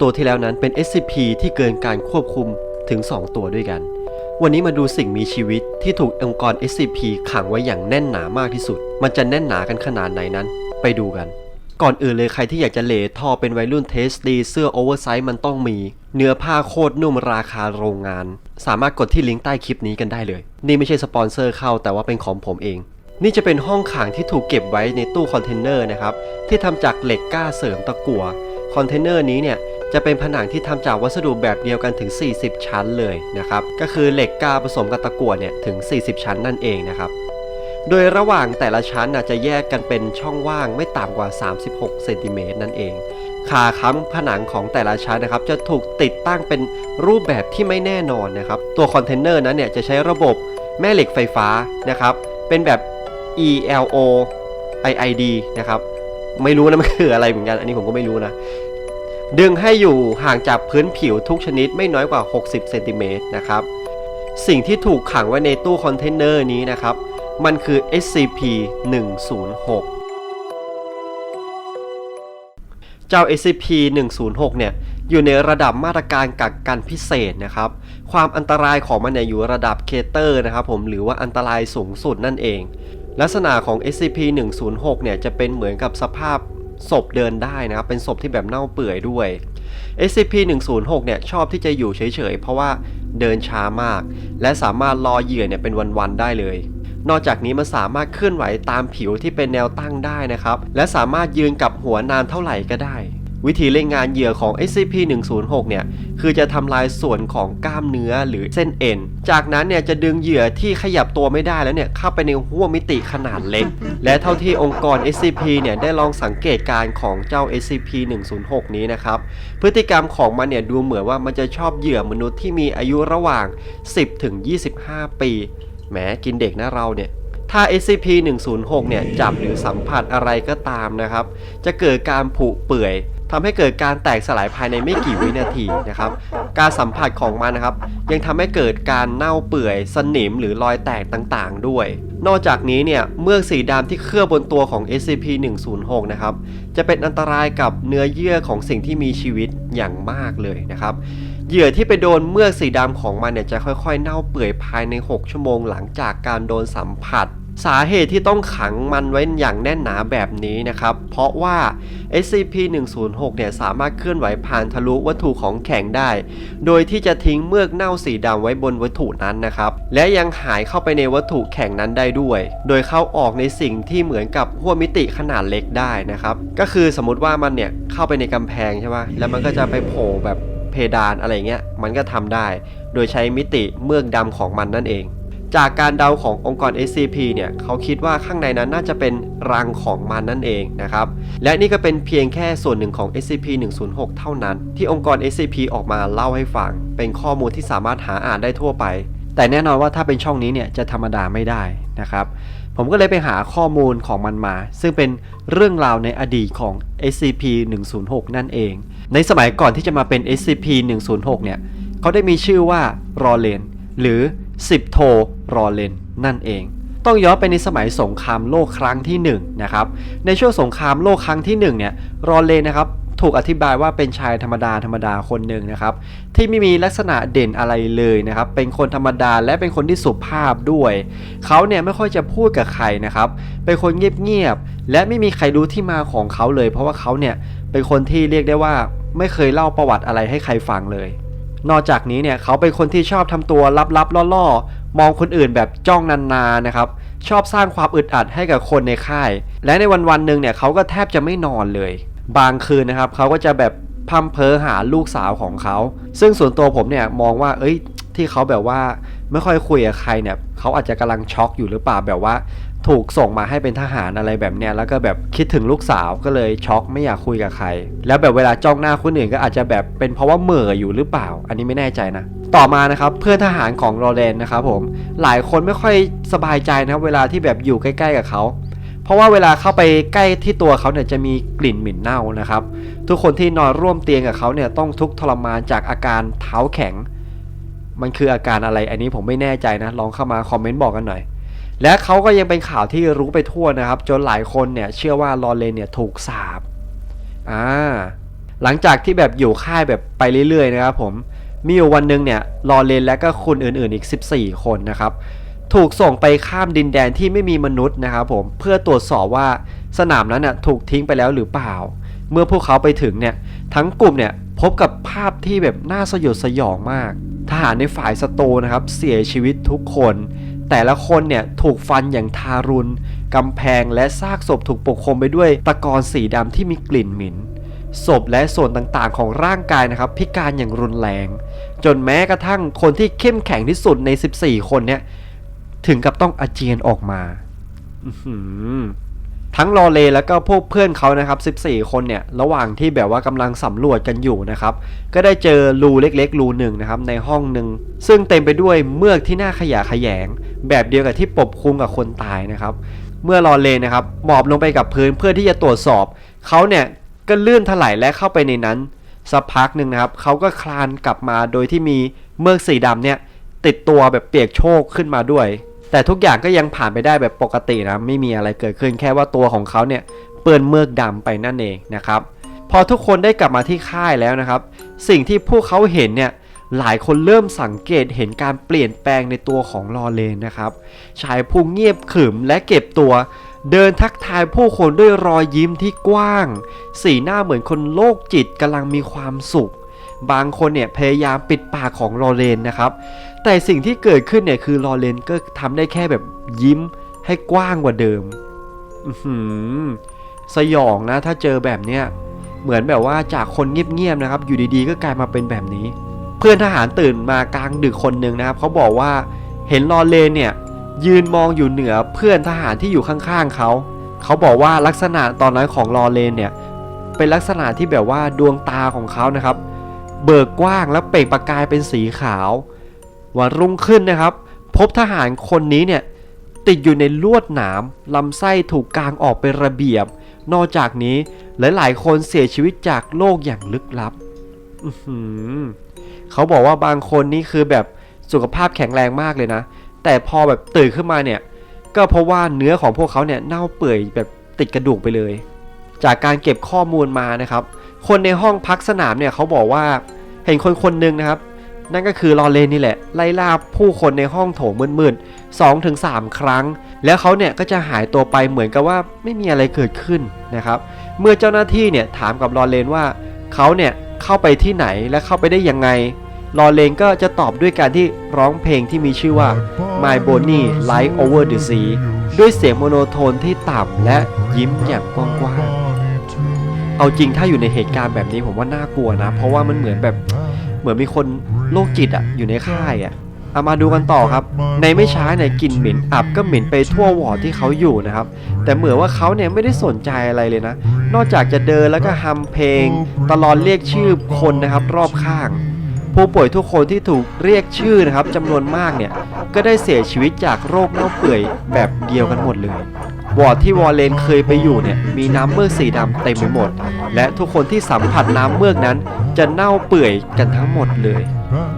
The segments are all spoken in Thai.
ตัวที่แล้วนั้นเป็น SCP ที่เกินการควบคุมถึง 2 ตัวด้วยกัน วันนี้มาดูสิ่งมีชีวิตที่ถูกองค์กร SCP ขังไว้อย่างแน่นหนามากที่สุด มันจะแน่นหนากันขนาดไหนนั้น ไปดูกัน ก่อนอื่นเลยใครที่อยากจะเหลท่อเป็นวัยรุ่นเทสดี เสื้อโอเวอร์ไซส์มันต้องมี เนื้อผ้าโคตรนุ่มราคาโรงงาน สามารถกดที่ลิงก์ใต้คลิปนี้กันได้เลย นี่ไม่ใช่สปอนเซอร์เข้าแต่ว่าเป็นของผมเองนี่จะเป็นห้องขังที่ถูกเก็บไว้ในตู้คอนเทนเนอร์นะครับที่ทำจากเหล็กกล้าเสริมตะกั่วคอนเทนเนอร์นี้เนี่ย จะเป็นผนังที่ทำจากวัสดุแบบเดียวกันถึง 40 ชั้นเลยนะครับ ก็คือเหล็กกาผสมกับตะกั่วเนี่ยถึง 40 ชั้นนั่นเองนะครับ โดยระหว่างแต่ละชั้นจะแยกกันเป็นช่องว่างไม่ต่ำกว่า 36เซนติเมตรนั่นเองคาค้ำผนังของแต่ละชั้นนะครับ จะถูกติดตั้งเป็นรูปแบบที่ไม่แน่นอนนะครับ ตัวคอนเทนเนอร์นั้นเนี่ยจะใช้ระบบแม่เหล็กไฟฟ้านะครับ เป็นแบบ ELO IID นะครับ ไม่รู้นะมันคืออะไรเหมือนกัน อันนี้ผมก็ไม่รู้นะ ดึงให้อยู่ห่างจากพื้นผิวทุกชนิดไม่น้อยกว่า 60เซนติเมตรนะครับ สิ่งที่ถูกขังไว้ในตู้คอนเทนเนอร์นี้นะครับ มันคือ SCP 106 เจ้า SCP 106 เนี่ย อยู่ในระดับมาตรการกักกันพิเศษนะครับ ความอันตรายของมันเนี่ยอยู่ระดับเคเตอร์นะครับผมหรือว่าอันตรายสูงสุดนั่นเอง ลักษณะของ SCP 106 เนี่ยจะเป็นเหมือนกับสภาพ ศพเดินได้นะครับเป็นศพที่แบบเน่าเปื่อยด้วย SCP 106 เนี่ยชอบที่จะอยู่เฉยๆ เพราะว่าเดินช้ามาก และสามารถรอเหยื่อเนี่ยเป็นวันๆได้เลย นอกจากนี้มันสามารถเคลื่อนไหวตามผิวที่เป็นแนวตั้งได้นะครับ และสามารถยืนกับหัวนานเท่าไหร่ก็ได้ วิธีเล่นงานเหยื่อของ SCP-106 เนี่ย คือจะทำลายส่วนของกล้ามเนื้อหรือเส้นเอ็น จากนั้นเนี่ยจะดึงเหยื่อที่ขยับตัวไม่ได้แล้วเนี่ยเข้าไปในห้วงมิติขนาดเล็ก และเท่าที่องค์กร SCP เนี่ยได้ลองสังเกตการณ์ของเจ้า SCP-106 นี้นะครับ พฤติกรรมของมันเนี่ยดูเหมือนว่ามันจะชอบเหยื่อมนุษย์ที่มีอายุระหว่าง 10 ถึง 25 ปี แหมกินเด็กนะเราเนี่ยถ้า SCP-106 เนี่ยจับหรือสัมผัสอะไรก็ตามนะครับ จะเกิดการผุเปื่อย ทำให้เกิดการแตกสลายภายในไม่กี่วินาทีนะครับ การสัมผัสของมันนะครับ ยังทำให้เกิดการเน่าเปื่อยสนิมหรือรอยแตกต่างๆด้วย นอกจากนี้เนี่ยเมือกสีดำที่เคลือบบนตัวของ SCP-106 นะครับจะเป็นอันตรายกับเนื้อเยื่อของสิ่งที่มีชีวิตอย่างมากเลยนะครับเหยื่อที่ไปโดนเมือกสีดำของมันเนี่ยจะค่อยๆ เน่าเปื่อยภายใน 6 ชั่วโมงหลังจากการโดนสัมผัส สาเหตุที่ต้องขังมันไว้อย่างแน่นหนาแบบนี้นะครับ เพราะว่า SCP-106 เนี่ยสามารถเคลื่อนไหวผ่านทะลุวัตถุของแข็งได้ โดยที่จะทิ้งเมือกเน่าสีดำไว้บนวัตถุนั้นนะครับ และยังหายเข้าไปในวัตถุแข็งนั้นได้ด้วย โดยเข้าออกในสิ่งที่เหมือนกับห้วมิติขนาดเล็กได้นะครับ ก็คือสมมติว่ามันเนี่ยเข้าไปในกำแพงใช่ปะแล้วมันก็จะไปโผล่แบบเพดานอะไรเงี้ย มันก็ทำได้ โดยใช้มิติเมือกดำของมันนั่นเอง จากการเดาขององค์กร SCP เนี่ยเขาคิดว่าข้างในนั้นน่าจะเป็นรังของมันนั่นเองนะครับ และนี่ก็เป็นเพียงแค่ส่วนหนึ่งของ SCP-106 เท่านั้น ที่องค์กร SCP ออกมาเล่าให้ฟัง เป็นข้อมูลที่สามารถหาอ่านได้ทั่วไป แต่แน่นอนว่าถ้าเป็นช่องนี้เนี่ยจะธรรมดาไม่ได้นะครับ ผมก็เลยไปหาข้อมูลของมันมา ซึ่งเป็นเรื่องราวในอดีตของ SCP-106 นั่นเอง ในสมัยก่อนที่จะมาเป็น SCP-106 เนี่ยเขาได้มีชื่อว่ารอเลนหรือ 10 โท รอเลนนั่นเอง ต้องย้อนไปในสมัยสงครามโลกครั้งที่1นะครับในช่วงสงครามโลกครั้งที่1เนี่ยรอเลนนะครับถูกอธิบายว่าเป็นชายธรรมดาธรรมดาคนหนึ่งนะครับ ที่ไม่มีลักษณะเด่นอะไรเลยนะครับ เป็นคนธรรมดาและเป็นคนที่สุภาพด้วย เขาเนี่ยไม่ค่อยจะพูดกับใครนะครับ เป็นคนเงียบๆและไม่มีใครรู้ที่มาของเขาเลย เพราะว่าเขาเนี่ยเป็นคนที่เรียกได้ว่าไม่เคยเล่าประวัติอะไรให้ใครฟังเลย นอกจากนี้เนี่ยเขาเป็นคนที่ชอบทำตัวลับๆล่อๆ มองคนอื่นแบบจ้องนานๆนะครับ ชอบสร้างความอึดอัดให้กับคนในค่าย และในวันๆหนึ่งเนี่ยเขาก็แทบจะไม่นอนเลย บางคืนนะครับเขาก็จะแบบพัมเพอหาลูกสาวของเขา ซึ่งส่วนตัวผมเนี่ยมองว่า เอ้ย ที่เขาแบบว่าไม่ค่อยคุยกับใครเนี่ยเขาอาจจะกำลังช็อกอยู่หรือเปล่าแบบว่า ถูกส่งมาให้เป็นทหารอะไรแบบเนี้ยแล้วก็แบบคิดถึงลูกสาวก็เลยช็อกไม่อยากคุยกับใคร แล้วแบบเวลาจ้องหน้าคนอื่นก็อาจจะแบบเป็นเพราะว่าเหม่ออยู่หรือเปล่า อันนี้ไม่แน่ใจนะ ต่อมานะครับเพื่อนทหารของโรเลนนะครับผมหลายคนไม่ค่อยสบายใจนะครับเวลาที่แบบอยู่ใกล้ๆกับเขาเพราะว่าเวลาเข้าไปใกล้ที่ตัวเขาเนี่ยจะมีกลิ่นเหม็นเน่านะครับ ทุกคนที่นอนร่วมเตียงกับเขาเนี่ยต้องทุกข์ทรมานจากอาการเท้าแข็ง มันคืออาการอะไรอันนี้ผมไม่แน่ใจนะ ลองเข้ามาคอมเมนต์บอกกันหน่อย และเขาก็ยังเป็นข่าวที่รู้ไปทั่วนะครับ จนหลายคนเนี่ยเชื่อว่าลอเรนเนี่ยถูกสาบอ่าหลังจากที่แบบอยู่ค่ายแบบไปเรื่อยๆนะครับผมมีอยู่วันหนึ่งเนี่ยรอเลนและก็คนอื่นๆอีก 14 คนนะครับ ถูกส่งไปข้ามดินแดนที่ไม่มีมนุษย์นะครับผมเพื่อตรวจสอบว่าสนามนั้นน่ะถูกทิ้งไปแล้วหรือเปล่า เมื่อพวกเขาไปถึงเนี่ยทั้งกลุ่มเนี่ยพบกับภาพที่แบบน่าสยดสยองมาก ทหารในฝ่ายศัตรูนะครับ เสียชีวิตทุกคน แต่ละคนเนี่ยถูกฟันอย่างทารุณกำแพงและซากศพถูกปกคลุมไปด้วยตะกอนสีดำที่มีกลิ่นหมินศพและส่วนต่างๆ ของร่างกายนะครับพิการอย่างรุนแรง จนแม้กระทั่งคนที่เข้มแข็งที่สุดใน 14 คนเนี่ยถึงกับต้องอาเจียนออกมา อื ทั้งลอเลแล้วก็พวกเพื่อนเขานะครับ 14 คนเนี่ย ระหว่างที่แบบว่ากำลังสำรวจกันอยู่นะครับ ก็ได้เจอรูเล็กๆ รูหนึ่งนะครับในห้องหนึ่ง ซึ่งเต็มไปด้วยเมือกที่น่าขยะแขยง แบบเดียวกับที่ปกคลุมกับคนตายนะครับ เมื่อลอเลนะครับหมอบลงไปกับพื้นเพื่อที่จะตรวจสอบ เขาเนี่ยก็ลื่นถลายและเข้าไปในนั้นสักพักหนึ่งนะครับเขาก็คลานกลับมาโดยที่มีเมือกสีดำเนี่ยติดตัวแบบเปียกโชกขึ้นมาด้วย แต่ทุกอย่างก็ยังผ่านไปได้แบบปกตินะไม่มีอะไรเกิดขึ้นแค่ว่าตัวของเขาเนี่ยเปื้อนเมือกดำไปนั่นเองนะครับพอทุกคนได้กลับมาที่ค่ายแล้วนะครับ สิ่งที่พวกเขาเห็นเนี่ยหลายคนเริ่มสังเกตเห็นการเปลี่ยนแปลงในตัวของลอเลนนะครับ ชายผู้เงียบขรึมและเก็บตัว เดินทักทายผู้คนด้วยรอยยิ้มที่กว้าง สีหน้าเหมือนคนโรคจิตกำลังมีความสุข บางคนเนี่ยพยายามปิดปากของลอเรนนะครับ แต่สิ่งที่เกิดขึ้นเนี่ยคือลอเรนก็ทำได้แค่แบบยิ้มให้กว้างกว่าเดิมสยองนะถ้าเจอแบบเนี้ยเหมือนแบบว่าจากคนเงียบๆนะครับ อยู่ดีๆ ก็กลายมาเป็นแบบนี้ เพื่อนทหารตื่นมากลางดึกคนหนึ่งนะครับเขาบอกว่าเห็นลอเรนเนี่ย ยืนมองอยู่เหนือเพื่อนทหารที่อยู่ข้างๆเขา เขาบอกว่าลักษณะตอนนั้นของลอเรนเนี่ย เป็นลักษณะที่แบบว่าดวงตาของเขานะครับ เบิกกว้างและเปล่งประกายเป็นสีขาว วันรุ่งขึ้นนะครับ พบทหารคนนี้เนี่ยติดอยู่ในลวดหนามลำไส้ถูกกางออกเป็นระเบียบ นอกจากนี้หลายๆคนเสียชีวิตจากโรคอย่างลึกลับเขาบอกว่าบางคนนี่คือแบบสุขภาพแข็งแรงมากเลยนะ แต่พอแบบตื่นขึ้นมาเนี่ย ก็เพราะว่าเนื้อของพวกเขาเนี่ยเน่าเปื่อยแบบติดกระดูกไปเลย จากการเก็บข้อมูลมานะครับ คนในห้องพักสนามเนี่ยเขาบอกว่าเห็นคนคนหนึ่งนะครับ นั่นก็คือลอเรนนี่แหละ ไล่ล่าผู้คนในห้องโถงมืดๆ2-3ถึงสามครั้ง แล้วเขาเนี่ยก็จะหายตัวไปเหมือนกับว่าไม่มีอะไรเกิดขึ้นนะครับ เมื่อเจ้าหน้าที่เนี่ยถามกับลอเรนว่าเขาเนี่ยเข้าไปที่ไหนและเข้าไปได้ยังไงลอเรนก็จะตอบด้วยการที่ร้องเพลงที่มีชื่อว่า My Bonnie Light Over the Sea ด้วยเสียงโมโนโทนที่ต่ำและยิ้มอย่างกว้าง เอาจริงถ้าอยู่ในเหตุการณ์แบบนี้ผมว่าน่ากลัวนะ เพราะว่ามันเหมือนแบบเหมือนมีคนโรคจิตอะอยู่ในค่ายอะเอามาดูกันต่อครับ ในไม่ช้าเนี่ยกลิ่นเหม็นอับก็เหม็นไปทั่ววอร์ดที่เขาอยู่นะครับ แต่เหมือนว่าเขาเนี่ยไม่ได้สนใจอะไรเลยนะ นอกจากจะเดินแล้วก็ฮัมเพลง ตลอดเรียกชื่อคนนะครับรอบข้าง ผู้ป่วยทุกคนที่ถูกเรียกชื่อนะครับจำนวนมากเนี่ยก็ได้เสียชีวิตจากโรคเน่าเปื่อยแบบเดียวกันหมดเลย วอร์ดที่วอลเลนเคยไปอยู่เนี่ยมีน้ำเมือกสีดำเต็มไปหมด และทุกคนที่สัมผัสน้ำเมือกนั้น จะเน่าเปื่อยกันทั้งหมดเลย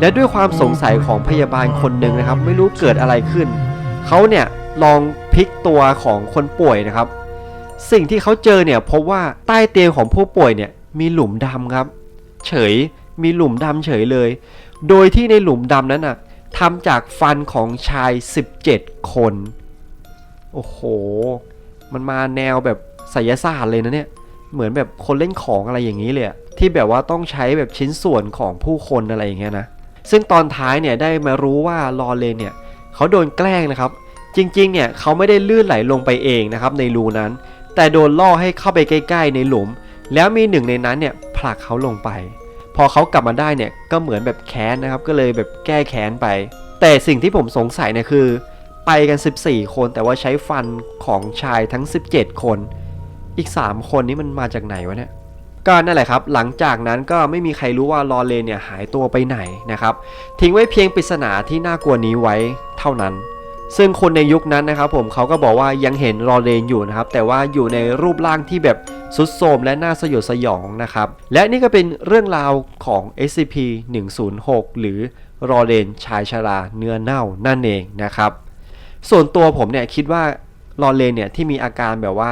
และด้วยความสงสัยของพยาบาลคนหนึ่งนะครับ ไม่รู้เกิดอะไรขึ้น เขาเนี่ยลองพลิกตัวของคนป่วยนะครับ สิ่งที่เขาเจอเนี่ยพบว่าใต้เตียงของผู้ป่วยเนี่ยมีหลุมดำครับ เฉยมีหลุมดำเฉยเลย โดยที่ในหลุมดำนั้นน่ะทำจากฟันของชาย 17 คน โอ้โห มันมาแนวแบบไสยศาสตร์เลยนะเนี่ย เหมือนแบบคนเล่นของอะไรอย่างนี้เลยที่แบบว่าต้องใช้แบบชิ้นส่วนของผู้คนอะไรอย่างเงี้ยนะ ซึ่งตอนท้ายเนี่ยได้มารู้ว่าลอเรนเนี่ยเขาโดนแกล้งนะครับ จริงๆเนี่ยเขาไม่ได้ลื่นไหลลงไปเองนะครับในรูนั้น แต่โดนล่อให้เข้าไปใกล้ ๆ ในหลุม แล้วมีหนึ่งในนั้นเนี่ยผลักเขาลงไป พอเขากลับมาได้เนี่ยก็เหมือนแบบแค้นนะครับ ก็เลยแบบแก้แค้นไป แต่สิ่งที่ผมสงสัยเนี่ยคือ ไปกัน 14 คนแต่ว่าใช้ฟันของชายทั้ง 17 คน อีก 3 คนนี้มันมาจากไหนวะเนี่ยก็นั่นแหละครับ หลังจากนั้นก็ไม่มีใครรู้ว่าลอเรนเนี่ยหายตัวไปไหนนะครับ ทิ้งไว้เพียงปริศนาที่น่ากลัวนี้ไว้เท่านั้น ซึ่งคนในยุคนั้นนะครับผมเขาก็บอกว่ายังเห็นลอเรนอยู่นะครับ แต่ว่าอยู่ในรูปร่างที่แบบสุดโทมและน่าสยดสยองนะครับ และนี่ก็เป็นเรื่องราวของ SCP-106 หรือลอเรนชายชราเนื้อเน่านั่นเองนะครับ ส่วนตัวผมเนี่ยคิดว่าลอเรนเนี่ยที่มีอาการแบบว่า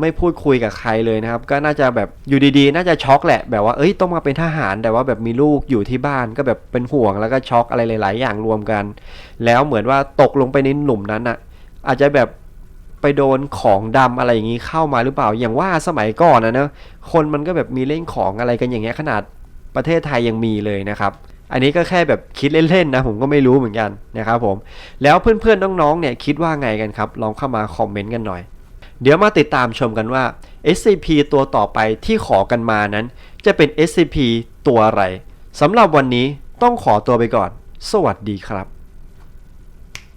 ไม่พูดคุยกับใครเลยนะครับ ก็น่าจะแบบอยู่ดีๆ น่าจะช็อกแหละแบบว่าเอ้ยต้องมาเป็นทหารแต่ว่าแบบมีลูกอยู่ที่บ้านก็แบบเป็นห่วงแล้วก็ช็อกอะไรหลาย ๆ อย่างรวมกัน แล้วเหมือนว่าตกลงไปในหลุมนั้นอะ อาจจะแบบไปโดนของดำอะไรอย่างนี้เข้ามาหรือเปล่าอย่างว่าสมัยก่อนนะเนอะคนมันก็แบบมีเล่นของอะไรกันอย่างเงี้ยขนาดประเทศไทยยังมีเลยนะครับ อันนี้ก็แค่แบบคิดเล่นๆนะผมก็ไม่รู้เหมือนกันนะครับผม แล้วเพื่อนๆน้องๆเนี่ยคิดว่าไงกันครับ ลองเข้ามาคอมเมนต์กันหน่อย เดี๋ยวมาติดตามชมกันว่า SCP ตัวต่อไปที่ขอกันมานั้น จะเป็น SCP ตัวอะไรสำหรับวันนี้ต้องขอตัวไปก่อน สวัสดีครับ